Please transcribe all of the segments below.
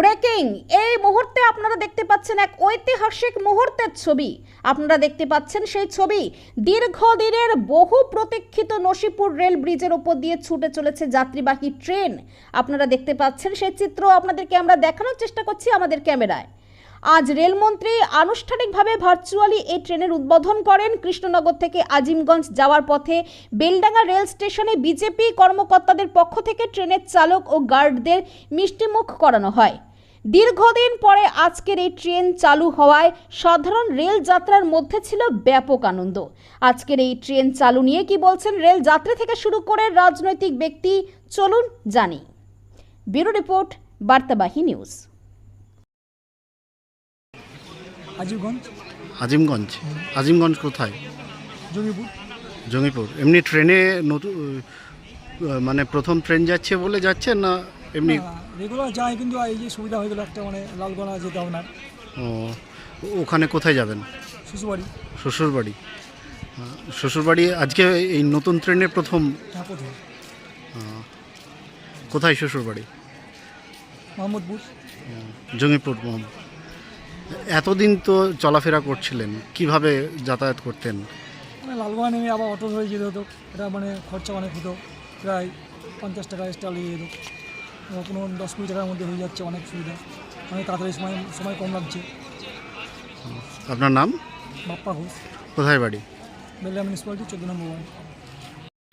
Breaking এই মুহূর্তে আপনারা দেখতে পাচ্ছেন এক ঐতিহাসিক মুহূর্তের ছবি। আপনারা দেখতে পাচ্ছেন সেই ছবি। দীর্ঘদিনের বহু প্রতীক্ষিত নসিপুর রেল ব্রিজের ওপর দিয়ে ছুটে চলেছে যাত্রীবাহী ট্রেন। আপনারা দেখতে পাচ্ছেন সেই চিত্র। আপনাদেরকে আমরা দেখানোর চেষ্টা করছি আমাদের ক্যামেরায়। আজ রেলমন্ত্রী আনুষ্ঠানিকভাবে ভার্চুয়ালি এই ট্রেনের উদ্বোধন করেন। কৃষ্ণনগর থেকে আজিমগঞ্জ যাওয়ার পথে বেলডাঙ্গা রেল স্টেশনে বিজেপি কর্মকর্তাদের পক্ষ থেকে ট্রেনের চালক ও গার্ডদের মিষ্টিমুখ করানো হয়। দীর্ঘদিন পরে আজকের এই ট্রেন চালু হওয়ায় সাধারণ রেল যাত্রার মধ্যে ছিল ব্যাপক আনন্দ। আজকের এই ট্রেন চালু নিয়ে কি বলছেন রেল যাত্রী থেকে শুরু করে রাজনৈতিক ব্যক্তি, চলুন জানি। Bureau report, Bartabahi news. Azimganj Azimganj Azimganj কোথায়? জঙ্গিপুর। জঙ্গিপুর। এমনি ট্রেনে নতুন মানে প্রথম ট্রেন যাচ্ছে বলে যাচ্ছে না এমনি রেগুলার যাই কিন্তু এই যে সুবিধা হয়ে গেলো একটা মানে লালগোলা যেতে হবে না ও, ওখানে কোথায় যাবেন? শিশুবাড়ি শ্বশুরবাড়ি। শ্বশুরবাড়ি আজকে এই নতুন ট্রেনে প্রথম। হ্যাঁ কোথায় শ্বশুরবাড়ি? মোহাম্মদপুর। জঙ্গিপুর মোহাম্মদ। এতদিন তো চলাফেরা করছিলেন কীভাবে যাতায়াত করতেন? মানে লালগোলা নেমে আবার অটো ধরে যেতে হতো এটা মানে খরচা অনেক হতো প্রায় পঞ্চাশ টাকা এক্সট্রা লেগে যেত। কোনো দশ কুড়ি টাকার মধ্যে হয়ে যাচ্ছে অনেক সুবিধা অনেক তাড়াতাড়ি সময় সময় কম লাগছে। আপনার নাম? বাপ্পা ঘোষ। কোথায় বাড়ি? বেল্লা মিউনিসিপ্যালিটি চোদ্দ নম্বর ওয়ার্ড।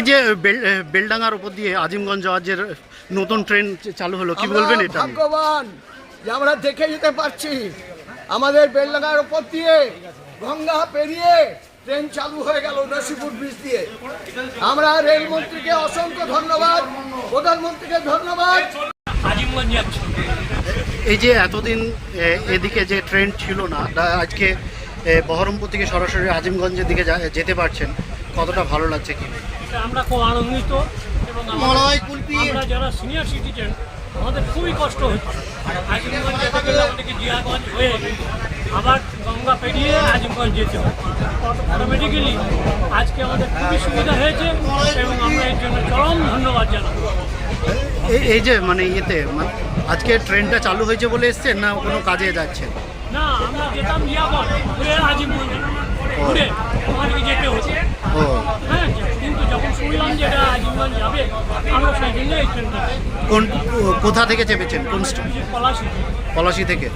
যে বেল বেলডাঙ্গার উপর দিয়ে আজিমগঞ্জ যাওয়ার যে নতুন ট্রেন চালু হলো কি বলবেন এটা? ভাগ্যবান যে আমরা দেখে যেতে পারছি। আমাদের বেলডাঙ্গার ওপর দিয়ে গঙ্গা পেরিয়ে ট্রেন চালু হয়ে গেল নসিপুর ব্রিজ দিয়ে। আমরা রেলমন্ত্রীকে অসংখ্য ধন্যবাদ প্রধানমন্ত্রীকে ধন্যবাদ। এই যে এতদিন এদিকে যে ট্রেন ছিল না আজকে বহরমপুর থেকে সরাসরি আজিমগঞ্জের দিকে যেতে পারছেন কতটা ভালো লাগছে কি? আমরা খুব আনন্দিত এবং আমরা যারা সিনিয়র সিটিজেন আমাদের খুবই কষ্ট হচ্ছে। আজিমগঞ্জ যেতে গেলে আমাদেরকে জিয়াগঞ্জ হয়ে আবার গঙ্গা পেরিয়ে আজিমগঞ্জ যেতে হয় অটোমেটিক্যালি আজকে আমাদের খুবই সুবিধা হয়েছে এবং আমরা এর জন্য চরম ধন্যবাদ জানাব। এই- যে মানে ইয়েতে মানে আজকে ট্রেনটা চালু হয়েছে বলে এসছেন না কোনো কাজে যাচ্ছেন? না আমরা যেতাম জিয়াগঞ্জ ঘুরে আজিমগঞ্জ ঘুরে আমাদেরকে যেতে হতো হ্যাঁ কিন্তু যখন শুনলাম যে এটা আজিমগঞ্জ যাবে আমরা সেই জন্য এই ট্রেনটা কোন কোথা থেকে চেপেছেন? কোন পলাশি পলাশি থেকে।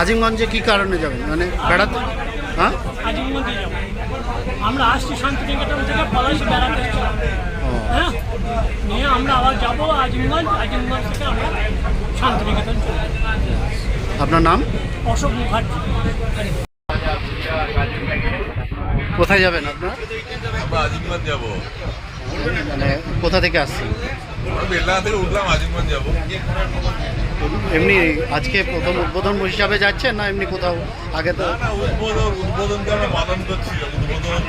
আজিমগঞ্জে কি কারণে যাবেন? মানে বেড়াতে? হ্যাঁ? আজিমগঞ্জে যাব আমরা আসছি শান্তিনিকেতন থেকে পলাশি বেড়াতে। হ্যাঁ? নিয়ে আমরা আবার যাব আজিমগঞ্জ। আজিমগঞ্জ থেকে আমরা শান্তিনিকেতন চলে আপনার নাম? অশোক মুখার্জি। কোথায় যাবেন আপনার? আজিমগঞ্জ যাব। মানে কোথা থেকে আসছেন? থেকে উঠলাম আজিমগঞ্জ যাব। এমনি আজকে প্রথম উদ্বোধন হিসাবে যাচ্ছেন না এমনি কোথাও আগে তো? না উদ্বোধন উদ্বোধনকে আমরা পালন করছি। উদ্বোধন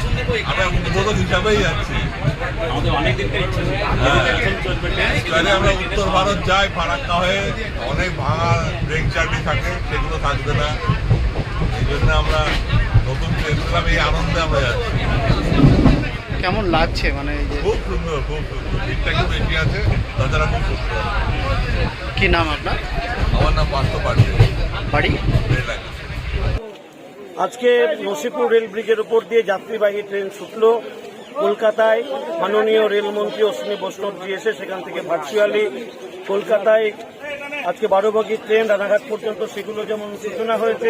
আমরা উদ্বোধন হিসাবেই যাচ্ছি। তাহলে আমরা উত্তর ভারত যাই ফারাক্কা হয়ে অনেক ভাঙা ব্রেক চার্টি থাকে সেগুলো থাকবে না। জন্য আমরা নতুন ট্রেন পেলাম এই আনন্দে আমরা যাচ্ছি। কেমন লাগছে মানে খুব সুন্দর খুব সুন্দর। ভিড়টা একটু বেশি আছে তাছাড়া খুব সুন্দর। কি নাম আপনার? আমার নাম পার্থ পাঠিয়ে বাড়ি? আজকে নসিপুর রেল ব্রিজের উপর দিয়ে যাত্রীবাহী ট্রেন ছুটল। কলকাতায় মাননীয় রেলমন্ত্রী অশ্বিনী বৈষ্ণবজি এসে সেখান থেকে ভার্চুয়ালি কলকাতায় আজকে বারোবগি ট্রেন রানাঘাট পর্যন্ত সেগুলো যেমন সূচনা হয়েছে,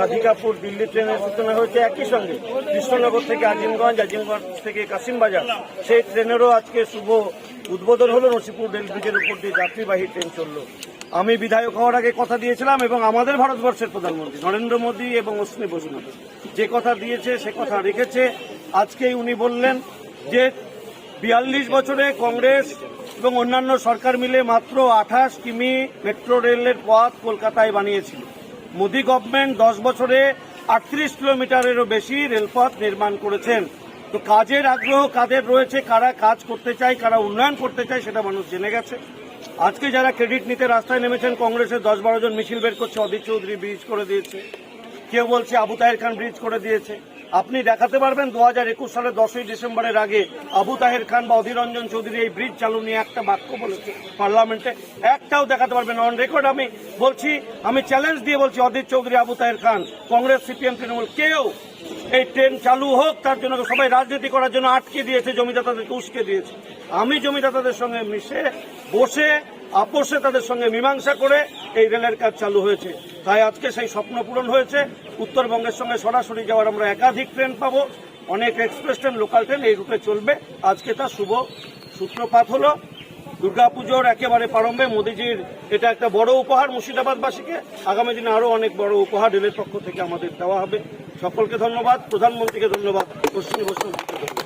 রাধিকাপুর, দিল্লি ট্রেনের সূচনা হয়েছে, একই সঙ্গে কৃষ্ণনগর থেকে আজিমগঞ্জ আজিমগঞ্জ থেকে কাশিমবাজার। সেই ট্রেনেরও আজকে শুভ উদ্বোধন হলো, নসিপুর রেল ব্রিজের উপর দিয়ে যাত্রীবাহী ট্রেন চলল। আমি বিধায়ক হওয়ার আগে কথা দিয়েছিলাম এবং আমাদের ভারতবর্ষের প্রধানমন্ত্রী নরেন্দ্র মোদী এবং অশ্বিনী বসুমত যে কথা দিয়েছে, সে কথা রেখেছে। আজকেই উনি বললেন যে বিয়াল্লিশ বছরে কংগ্রেস এবং অন্যান্য সরকার মিলে মাত্র আঠাশ কিমি মেট্রো রেলের পথ কলকাতায় বানিয়েছিল। মোদী গভর্নমেন্ট দশ বছরে আটত্রিশ কিলোমিটারেরও বেশি রেলপথ নির্মাণ করেছেন। তো কাজের আগ্রহ কাদের রয়েছে, কারা কাজ করতে চায়, কারা উন্নয়ন করতে চায় সেটা মানুষ জেনে গেছে। আজকে যারা ক্রেডিট নিতে রাস্তায় নেমেছেন, কংগ্রেসের দশ বারো জন মিছিল বের করছে অধীর চৌধুরী ব্রিজ করে দিয়েছে। কেউ বলছে আবু তাহের খান ব্রিজ করে দিয়েছে। আপনি দেখাতে পারবেন দু হাজার একুশ সালের দশই ডিসেম্বরের আগে আবু তাহের খান বা অধীর রঞ্জন চৌধুরী এই ব্রিজ চালু নিয়ে একটা বাক্য বলেছে পার্লামেন্টে। একটাও দেখাতে পারবেন অন রেকর্ড আমি বলছি, আমি চ্যালেঞ্জ দিয়ে বলছি, অধীর চৌধুরী আবু তাহের খান, কংগ্রেস, সিপিএম, তৃণমূল, কেউ এই ট্রেন চালু হোক, তার জন্য সবাই রাজনীতি করার জন্য আটকে দিয়েছে, জমিদাতাদেরকে উস্কে দিয়েছে। আমি জমিদাতাদের সঙ্গে মিশে বসে আপোষে তাদের সঙ্গে মীমাংসা করে এই রেলের কাজ চালু হয়েছে। তাই আজকে সেই স্বপ্ন পূরণ হয়েছে। উত্তরবঙ্গের সঙ্গে সরাসরি যাওয়ার আমরা একাধিক ট্রেন পাবো। অনেক এক্সপ্রেস ট্রেন, লোকাল ট্রেন এই রুটে চলবে। আজকে তার শুভ সূত্রপাত হলো। দুর্গাপুজোর একেবারে প্রারম্ভে মোদীজির এটা একটা বড় উপহার মুর্শিদাবাদবাসীকে। আগামী দিনে আরও অনেক বড় উপহার রেলের পক্ষ থেকে আমাদের দেওয়া হবে। সকলকে ধন্যবাদ। প্রধানমন্ত্রীকে ধন্যবাদ। পশ্চিম ধন্যবাদ